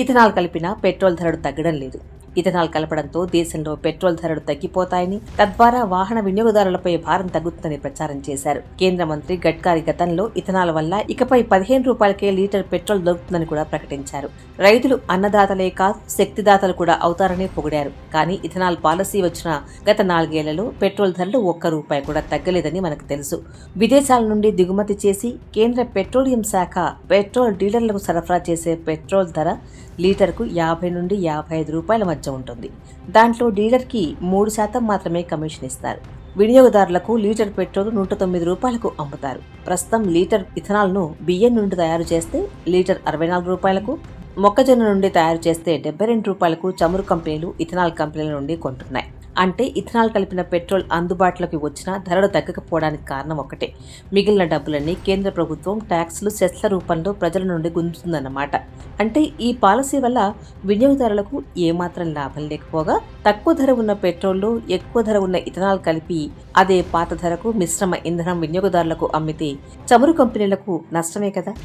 Ethanol కలిపిన petrol ధరలు తగ్గడం లేదు. ఇథనాల్ కలపడంతో దేశంలో పెట్రోల్ ధరలు తగ్గిపోతాయని తద్వారా వాహన వినియోగదారులపై భారం తగ్గుతుందని ప్రచారం చేశారు. కేంద్ర మంత్రి గడ్కారీ గతంలో ఇథనాల్ వల్ల ఇకపై పదిహేను రూపాయలకే లీటర్ పెట్రోల్ దొరుకుతుందని కూడా ప్రకటించారు. రైతులు అన్నదాతలే కాదు శక్తిదాతలు కూడా అవుతారని పొగిడారు. కానీ ఇథనాల్ పాలసీ వచ్చిన గత నాలుగేళ్ళలో పెట్రోల్ ధరలు ఒక్క రూపాయి కూడా తగ్గలేదని మనకు తెలుసు. విదేశాల నుండి దిగుమతి చేసి కేంద్ర పెట్రోలియం శాఖ పెట్రోల్ డీలర్లకు సరఫరా చేసే పెట్రోల్ ధర లీటర్కు యాభై నుండి యాభై ఐదు రూపాయల మధ్య ఉంటుంది. దాంట్లో డీలర్కి మూడు శాతం మాత్రమే కమిషన్ ఇస్తారు. వినియోగదారులకు లీటర్ పెట్రోల్ నూట తొమ్మిది రూపాయలకు అమ్ముతారు. ప్రస్తుతం లీటర్ ఇథనాల్ను బియ్యం నుండి తయారు చేస్తే లీటర్ అరవై నాలుగు రూపాయలకు మొక్కజొన్న నుండి తయారు చేస్తే డెబ్బై రెండు రూపాయలకు చమురు కంపెనీలు ఇథనాల్ కంపెనీల నుండి కొంటున్నాయి. అంటే ఇథనాల్ కలిపిన పెట్రోల్ అందుబాటులోకి వచ్చినా ధరలు తగ్గకపోవడానికి కారణం ఒకటే మిగిలిన డబ్బులన్నీ కేంద్ర ప్రభుత్వం ట్యాక్స్లు సెస్ల రూపంలో ప్రజల నుండి గుంజుతుందన్నమాట. అంటే ఈ పాలసీ వల్ల వినియోగదారులకు ఏమాత్రం లాభం లేకపోగా తక్కువ ధర ఉన్న పెట్రోల్ ఎక్కువ ధర ఉన్న ఇథనాల్ కలిపి అదే పాత ధరకు మిశ్రమ ఇంధనం వినియోగదారులకు అమ్మితే చమురు కంపెనీలకు నష్టమే కదా?